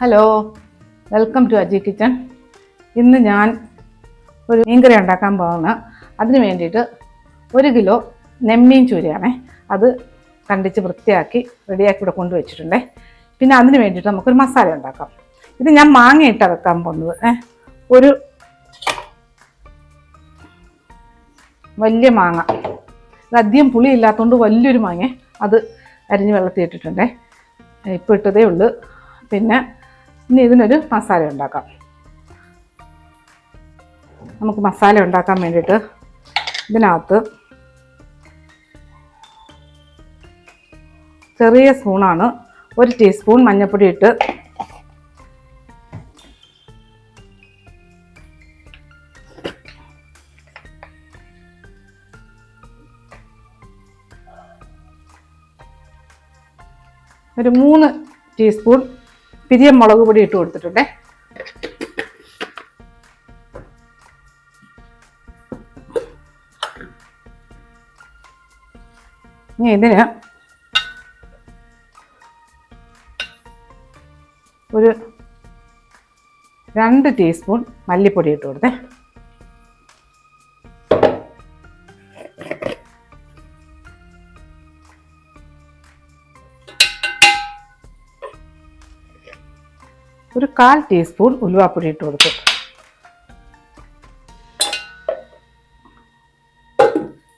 Hello welcome to Aji kitchen ഇന്ന് ഞാൻ ഒരു മീൻകറി ഉണ്ടാക്കാൻ പോകുന്ന. അതിന് വേണ്ടിയിട്ട് ഒരു കിലോ നെമ്മീൻ ചൂരയാണേ. അത് കണ്ടിച്ച് വൃത്തിയാക്കി റെഡിയാക്കി ഇവിടെ കൊണ്ടുവച്ചിട്ടുണ്ടേ പിന്നെ അതിന് വേണ്ടിയിട്ട് നമുക്കൊരു മസാല ഉണ്ടാക്കാം. ഇത് ഞാൻ മാങ്ങയിട്ട് വെക്കാൻ പോകുന്നത്. ഒരു വലിയ മാങ്ങ. ഇത് അധികം പുളി ഇല്ലാത്തതുകൊണ്ട് വലിയൊരു മാങ്ങ. അത് അരിഞ്ഞ് വെള്ളത്തിൽ ഇട്ടിട്ടുണ്ടേ ഇപ്പോൾ ഇട്ടതേ ഉള്ളൂ. പിന്നെ ഇനി ഇതിനൊരു മസാല ഉണ്ടാക്കാം. നമുക്ക് മസാല ഉണ്ടാക്കാൻ വേണ്ടിയിട്ട് ഇതിനകത്ത് ചെറിയ സ്പൂണാണ് ഒരു ടീസ്പൂൺ മഞ്ഞൾപ്പൊടി ഇട്ട് ഒരു മൂന്ന് ടീസ്പൂൺ പിരിയം മുളക് പൊടി ഇട്ട് കൊടുത്തിട്ടുണ്ടേ. ഇനി ഇതിന് ഒരു രണ്ട് ടീസ്പൂൺ മല്ലിപ്പൊടി ഇട്ട് കൊടുത്തേ. ഒരു കാൽ ടീസ്പൂൺ ഉലുവാപ്പൊടി ഇട്ട് കൊടുത്തു.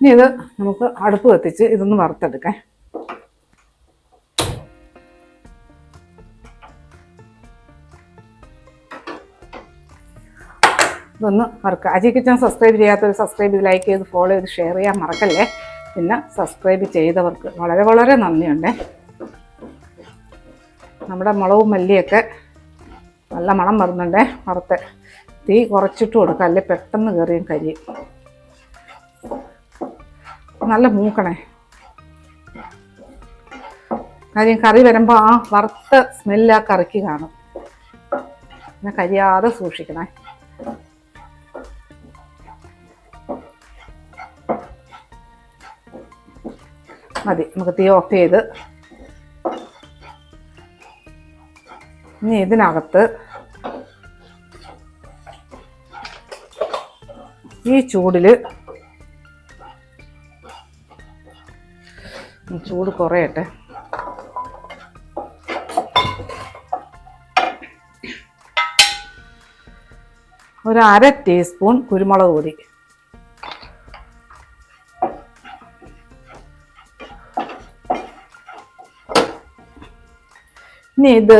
ഇനി ഇത് നമുക്ക് അടുപ്പ് കത്തിച്ച് ഇതൊന്ന് വറുത്തെടുക്കാം. ഇതൊന്ന് വറുക്കുക അജി കിച്ചൺ സബ്സ്ക്രൈബ് ചെയ്യാത്തവർ സബ്സ്ക്രൈബ് ചെയ്ത് ലൈക്ക് ചെയ്ത് ഫോളോ ചെയ്ത് ഷെയർ ചെയ്യാൻ മറക്കല്ലേ? പിന്നെ സബ്സ്ക്രൈബ് ചെയ്തവർക്ക് വളരെ വളരെ നന്ദിയുണ്ട്. നമ്മുടെ മുളകും മല്ലിയൊക്കെ നല്ല മണം വരുന്നുണ്ടേ വറുത്ത്. തീ കുറച്ചിട്ട് കൊടുക്കുക അല്ലെ? പെട്ടെന്ന് കയറിയും കരിയും നല്ല മൂക്കണേ. കാര്യം കറി വരുമ്പോൾ ആ വറുത്ത സ്മെല്ല് ആ കറിക്ക് കാണും. പിന്നെ കരിയാതെ സൂക്ഷിക്കണേ. മതി. നമുക്ക് തീ ഓഫ് ചെയ്ത് ഇനി ഇതിനകത്ത് ഈ ചൂടിൽ ചൂട് കുറയട്ടെ. ഒരു അര ടീസ്പൂൺ കുരുമുളക് പൊടി. ഇനി ഇത്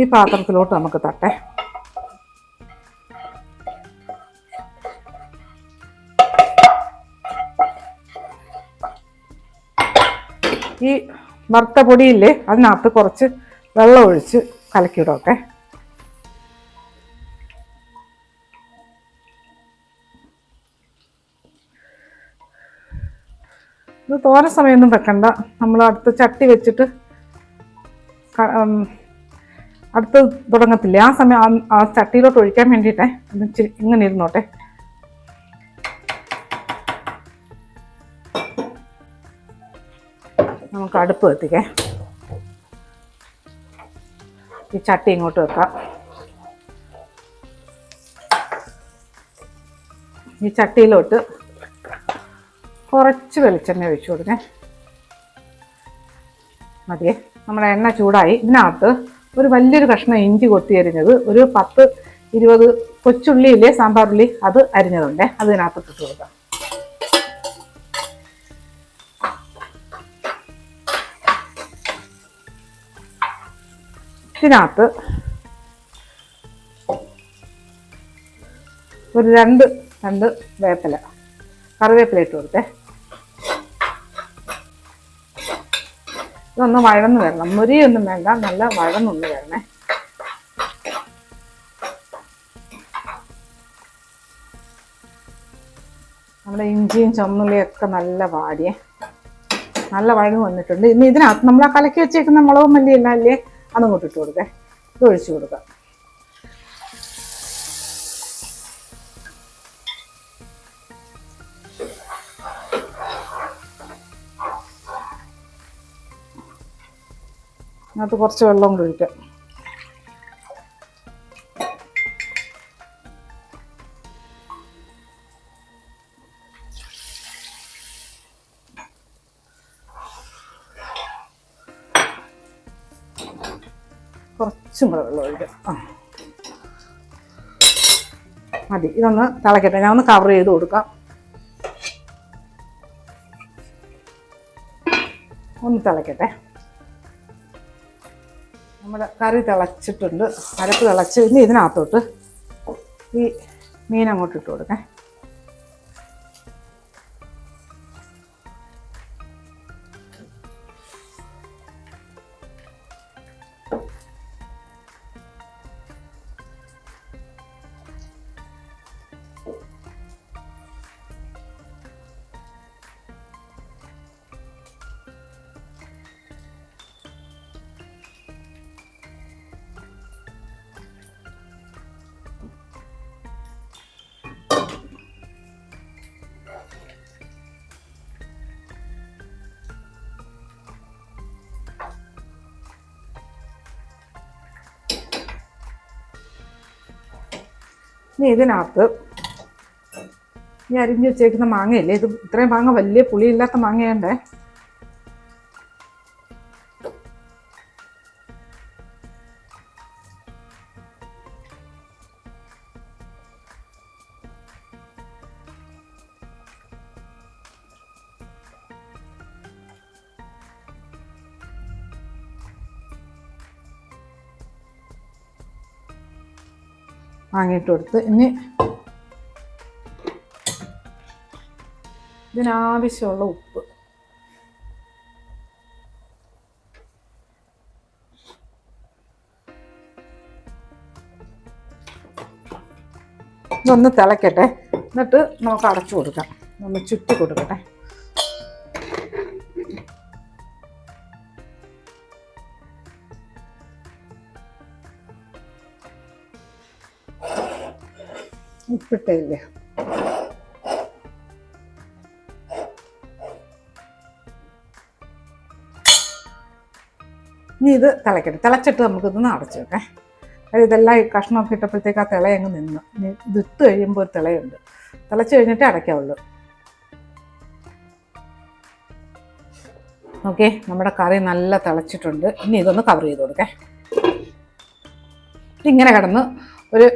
ഈ പാത്രത്തിലോട്ട് നമുക്ക് തട്ടെ. ഈ വറുത്ത പൊടിയില്ലേ അതിനകത്ത് കുറച്ച് വെള്ളം ഒഴിച്ച് കലക്കിയിടോട്ടെ. ഇത് തോര സമയമൊന്നും വെക്കണ്ട. നമ്മൾ അടുത്ത ചട്ടി വെച്ചിട്ട് അടുത്ത് തുടങ്ങത്തില്ലേ. ആ സമയം ആ- ചട്ടിയിലോട്ട് ഒഴിക്കാൻ വേണ്ടിയിട്ടേ ഇങ്ങനെ ഇരുന്നോട്ടെ. നമുക്ക് അടുപ്പ് കത്തിക്കേ. ഈ ചട്ടി ഇങ്ങോട്ട് വെക്കാം. ഈ ചട്ടിയിലോട്ട് കുറച്ച് വെളിച്ചെണ്ണ ഒഴിച്ചു കൊടുക്കേ. മതിയേ. നമ്മുടെ എണ്ണ ചൂടായി. ഇതിനകത്ത് ഒരു വലിയൊരു കഷ്ണം ഇഞ്ചി കൊത്തി അരിഞ്ഞത് ഒരു പത്ത് ഇരുപത് കൊച്ചുള്ളി ഇല്ലേ സാമ്പാറുള്ളി അത് അരിഞ്ഞതുണ്ടേ. അതിനകത്ത് ഇട്ട് കൊടുക്കാം. ഇതിനകത്ത് ഒരു രണ്ട് രണ്ട് വേപ്പില കറിവേപ്പില ഇട്ട് കൊടുത്തേ. ഇതൊന്ന് വഴന്ന് വരണം. മുരിയൊന്നും വേണ്ട. നല്ല വഴന്നൊന്ന് വരണേ. നമ്മുടെ ഇഞ്ചിയും ചുമന്നുള്ളിയും ഒക്കെ നല്ല വാടിയേ. നല്ല വഴങ്ങ് വന്നിട്ടുണ്ട്. ഇനി ഇതിനകത്ത് നമ്മൾ ആ കലക്കി വെച്ചേക്കുന്ന മുളകും മല്ലിയെല്ലാം അല്ലേ അതങ്ങോട്ട് ഇട്ട് കൊടുക്കേ. ഇത് ഒഴിച്ചു കൊടുക്കാം. അതിനകത്ത് കുറച്ച് വെള്ളം കൂടി ഒഴിക്കാം. കുറച്ചും കൂടെ വെള്ളം ഒഴിക്കാം. ആ. മതി ഇതൊന്ന് തിളക്കട്ടെ. ഞാൻ ഒന്ന് കവർ ചെയ്ത് കൊടുക്കാം. ഒന്ന് തിളക്കട്ടെ. നമ്മുടെ കറി തിളച്ചിട്ടുണ്ട് അരപ്പ് തിളച്ച് ഇനി ഇതിനകത്തോട്ട് ഈ മീൻ അങ്ങോട്ട് ഇട്ട് കൊടുക്കേ. ഇനി ഇതിനകത്ത് ഈ അരിഞ്ഞ് വെച്ചേക്കുന്ന മാങ്ങയില്ലേ? ഇത് ഇത്രയും മാങ്ങ വലിയ പുളിയില്ലാത്ത മാങ്ങയുണ്ടേ വാങ്ങിയിട്ട് കൊടുത്ത് ഇനി ഇതിനാവശ്യമുള്ള ഉപ്പ്. ഇതൊന്ന് തിളക്കട്ടെ. എന്നിട്ട് നമുക്ക് അടച്ചു കൊടുക്കാം. ഒന്ന് ചുറ്റി കൊടുക്കട്ടെ. ഉപ്പിട്ടില്ലേ ഇനി ഇത് തിളക്കട്ടെ. തിളച്ചിട്ട് നമുക്കിതൊന്ന് അടച്ചു വെക്കാം. കാര്യം ഇതെല്ലാം ഈ കഷ്ണമൊക്കെ ഇട്ടപ്പോഴത്തേക്ക് ആ തിള അങ്ങ് നിന്ന്. ഇനി ഇത് ഇട്ട് കഴിയുമ്പോൾ ഒരു തിളയുണ്ട്. തിളച്ച് കഴിഞ്ഞിട്ടേ അടയ്ക്കാവുള്ളൂ. ഓക്കെ നമ്മുടെ കറി നല്ല തിളച്ചിട്ടുണ്ട്. ഇനി ഇതൊന്ന് കവർ ചെയ്ത് കൊടുക്കേ. ഇങ്ങനെ കിടന്ന് ഒരു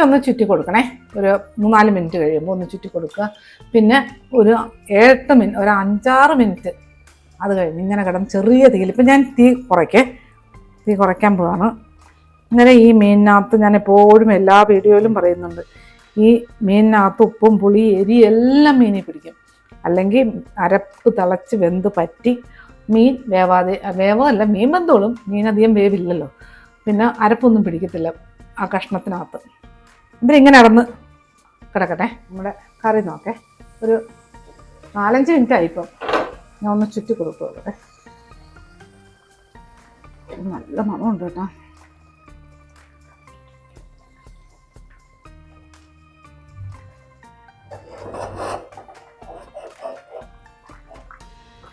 ഒന്ന് ചുറ്റി കൊടുക്കണേ. ഒരു മൂന്നാൽ മിനിറ്റ് കഴിയുമ്പോൾ ഒന്ന് ചുറ്റി കൊടുക്കുക. പിന്നെ ഒരു ഏഴെട്ട് മിനിറ്റ് ഒരു അഞ്ചാറ് മിനിറ്റ് അത് കഴിഞ്ഞ് ഇങ്ങനെ കിടന്ന് ചെറിയ തീയിൽ ഇപ്പം ഞാൻ തീ കുറയ്ക്കേ. തീ കുറയ്ക്കാൻ പോവാണ്. ഇങ്ങനെ ഈ മീനിനകത്ത് ഞാൻ എപ്പോഴും എല്ലാ വീഡിയോയിലും പറയുന്നുണ്ട്. ഈ മീനിനകത്ത് ഉപ്പും പുളി എരി എല്ലാം മീനിൽ പിടിക്കും. അല്ലെങ്കിൽ അരപ്പ് തിളച്ച് വെന്ത് പറ്റി മീൻ വേവാതെ വേവല്ല മീൻ വെന്തോളും. മീൻ അധികം വേവില്ലല്ലോ. പിന്നെ അരപ്പൊന്നും പിടിക്കത്തില്ല ആ കഷ്ണത്തിനകത്ത്. ഇതിൽ ഇങ്ങനെ നടന്ന് കിടക്കട്ടെ. നമ്മുടെ കറി നോക്കേ ഒരു നാലഞ്ച് മിനിറ്റ് ആയിപ്പം ഞാൻ ഒന്ന് ചുറ്റി കൊടുത്തു കൊടുക്കട്ടെ നല്ല മണമുണ്ട് കേട്ടോ.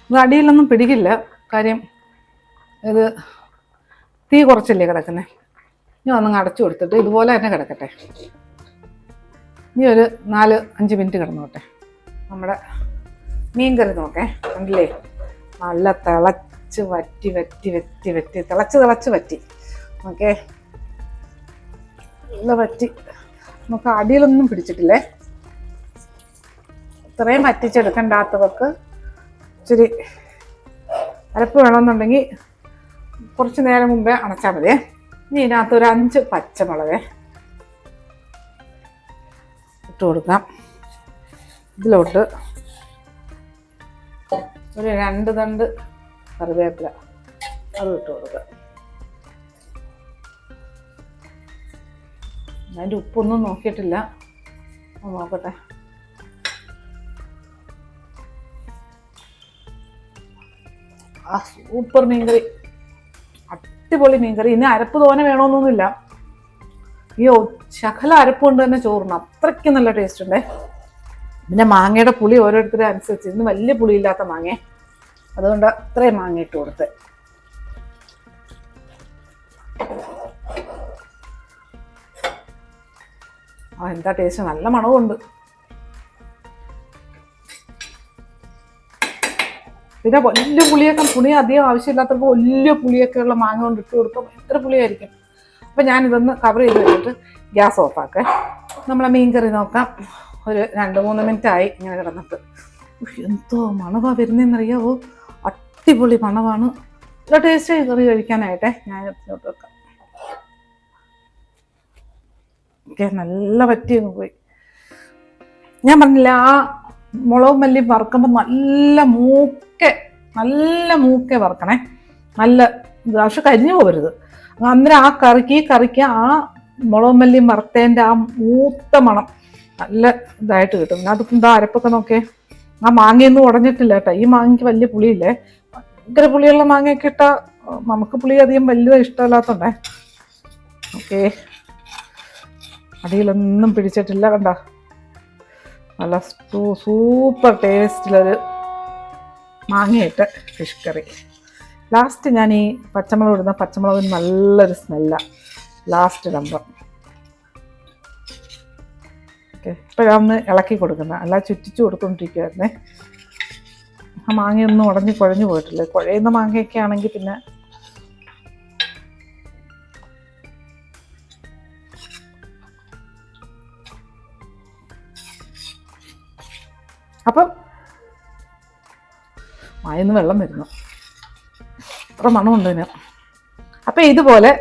ഇത് അടിയിലൊന്നും പിടിക്കില്ല. കാര്യം ഇത് തീ കുറച്ചല്ലേ കിടക്കുന്നത് ഇനി ഒന്നങ്ങ് അടച്ചു കൊടുത്തിട്ട് ഇതുപോലെ തന്നെ കിടക്കട്ടെ. ഇനി ഒരു നാല് അഞ്ച് മിനിറ്റ് കിടന്നോട്ടെ. നമ്മുടെ മീൻ കറി നോക്കേ. കണ്ടില്ലേ? നല്ല തിളച്ച് വറ്റി വറ്റി വറ്റി വറ്റി. തിളച്ച് തിളച്ച് വറ്റി. ഓക്കെ നല്ല വറ്റി. നമുക്ക് അടിയിലൊന്നും പിടിച്ചിട്ടില്ലേ? ഇത്രയും വറ്റിച്ചെടുക്കണ്ടാത്തവർക്ക് ഇച്ചിരി അരപ്പ് വേണമെന്നുണ്ടെങ്കിൽ കുറച്ച് നേരം മുമ്പേ അണച്ചാൽ മതിയേ. ഇനി ഇതിനകത്ത് ഒരു അഞ്ച് പച്ചമുളക് ഇട്ട് കൊടുക്കാം. ഇതിലോട്ട് ഒരു രണ്ട് തണ്ട് കറിവേപ്പില അത് ഇട്ട് കൊടുക്കുക അതിന്റെ ഉപ്പൊന്നും നോക്കിയിട്ടില്ല. നോക്കട്ടെ. ആ സൂപ്പർ മീൻകറി. അടിപൊളി മീൻകറി. ഇനി അരപ്പ് തോനെ വേണമെന്നൊന്നുമില്ല അയ്യോ ശകല അരപ്പ് കൊണ്ട് തന്നെ ചോറിന് അത്രയ്ക്ക് നല്ല ടേസ്റ്റ് ഉണ്ടേ. പിന്നെ മാങ്ങയുടെ പുളി ഓരോരുത്തരും അനുസരിച്ച്. ഇന്ന് വലിയ പുളിയില്ലാത്ത മാങ്ങ. അതുകൊണ്ട് അത്രയും മാങ്ങ ഇട്ട് കൊടുത്ത്. ആ എന്താ ടേസ്റ്റ് നല്ല മണമുണ്ട് പിന്നെ വലിയ പുളിയൊക്കെ പുളി അധികം ആവശ്യമില്ലാത്തപ്പോൾ വലിയ പുളിയൊക്കെ ഉള്ള മാങ്ങ കൊണ്ട് ഇട്ട് കൊടുക്കും എത്ര പുളിയായിരിക്കും. അപ്പം ഞാനിതൊന്ന് കവർ ചെയ്ത് വെച്ചിട്ട് ഗ്യാസ് ഓഫാക്കേ നമ്മളെ മീൻ കറി നോക്കാം. ഒരു രണ്ട് മൂന്ന് മിനിറ്റ് ആയി ഇങ്ങനെ കിടന്നിട്ട്. എന്തോ മണവാ വരുന്നതെന്നറിയാവോ അടിപൊളി മണവാണ്. നല്ല ടേസ്റ്റ് കറി കഴിക്കാനായിട്ടെ. ഞാൻ എടുത്തോട്ട് വെക്കാം. ഓക്കെ നല്ല പറ്റിയൊന്നു പോയി. ഞാൻ പറഞ്ഞില്ല ആ മുളകും മല്ലി വറുക്കുമ്പോൾ നല്ല മൂക്കെ നല്ല മൂക്കെ വറുക്കണേ. നല്ല പക്ഷെ കരിഞ്ഞു പോകരുത് അന്നേരം ആ കറിക്ക് ഈ കറിക്ക് ആ മുളകും മല്ലിയും വറുത്തേന്റെ ആ മൂത്ത മണം നല്ല ഇതായിട്ട് കിട്ടും. അതിപ്പോൾ എന്താ അരപ്പൊക്കെ നോക്കേ ആ മാങ്ങയൊന്നും ഉടഞ്ഞിട്ടില്ല കേട്ടോ. ഈ മാങ്ങയ്ക്ക് വലിയ പുളിയില്ലേ? ഭയങ്കര പുളിയുള്ള മാങ്ങയൊക്കെ ഇട്ടാൽ നമുക്ക് പുളി അധികം വലിയ ഇഷ്ടമല്ലാത്തണ്ടേ. ഓക്കേ. അടിയിലൊന്നും പിടിച്ചിട്ടില്ല കണ്ട? നല്ല സൂപ്പർ ടേസ്റ്റിലൊരു മാങ്ങയിട്ട് ഫിഷ് കറി. ലാസ്റ്റ് ഞാൻ ഈ പച്ചമുളക് ഇടുന്ന പച്ചമുളകിന് നല്ലൊരു സ്മെല്ലാണ് ലാസ്റ്റ് ഇടുമ്പം ഓക്കെ ഇപ്പോഴാണ് ഇളക്കി കൊടുക്കുന്നത്. അല്ല ചുറ്റിച്ചു കൊടുത്തുകൊണ്ടിരിക്കുകയായിരുന്നേ ആ മാങ്ങയൊന്നും ഉടഞ്ഞ് കുഴഞ്ഞു പോയിട്ടില്ല. കുഴയുന്ന മാങ്ങയൊക്കെ ആണെങ്കിൽ പിന്നെ അപ്പം വായന്ന് വെള്ളം വരുന്നു. അത്ര മണമുണ്ട് ഇതിന്. അപ്പം ഇതുപോലെ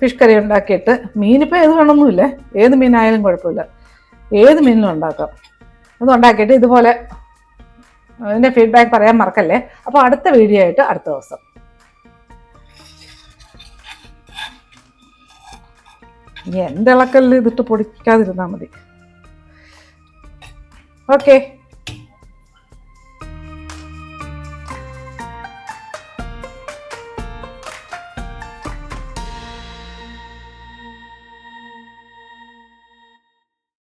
ഫിഷ് കറി ഉണ്ടാക്കിയിട്ട് മീനിപ്പോൾ ഏത് വേണമെന്നില്ല ഏത് മീനായാലും കുഴപ്പമില്ല. ഏത് മീനിലും ഉണ്ടാക്കാം. അത് ഉണ്ടാക്കിയിട്ട് ഇതുപോലെ അതിന്റെ ഫീഡ്ബാക്ക് പറയാൻ മറക്കല്ലേ? അപ്പോൾ അടുത്ത വീഡിയോ ആയിട്ട് അടുത്ത ദിവസം. ഇനി എന്റെ ഇതിട്ട് പൊടിക്കാതിരുന്നാൽ മതി. ഓക്കെ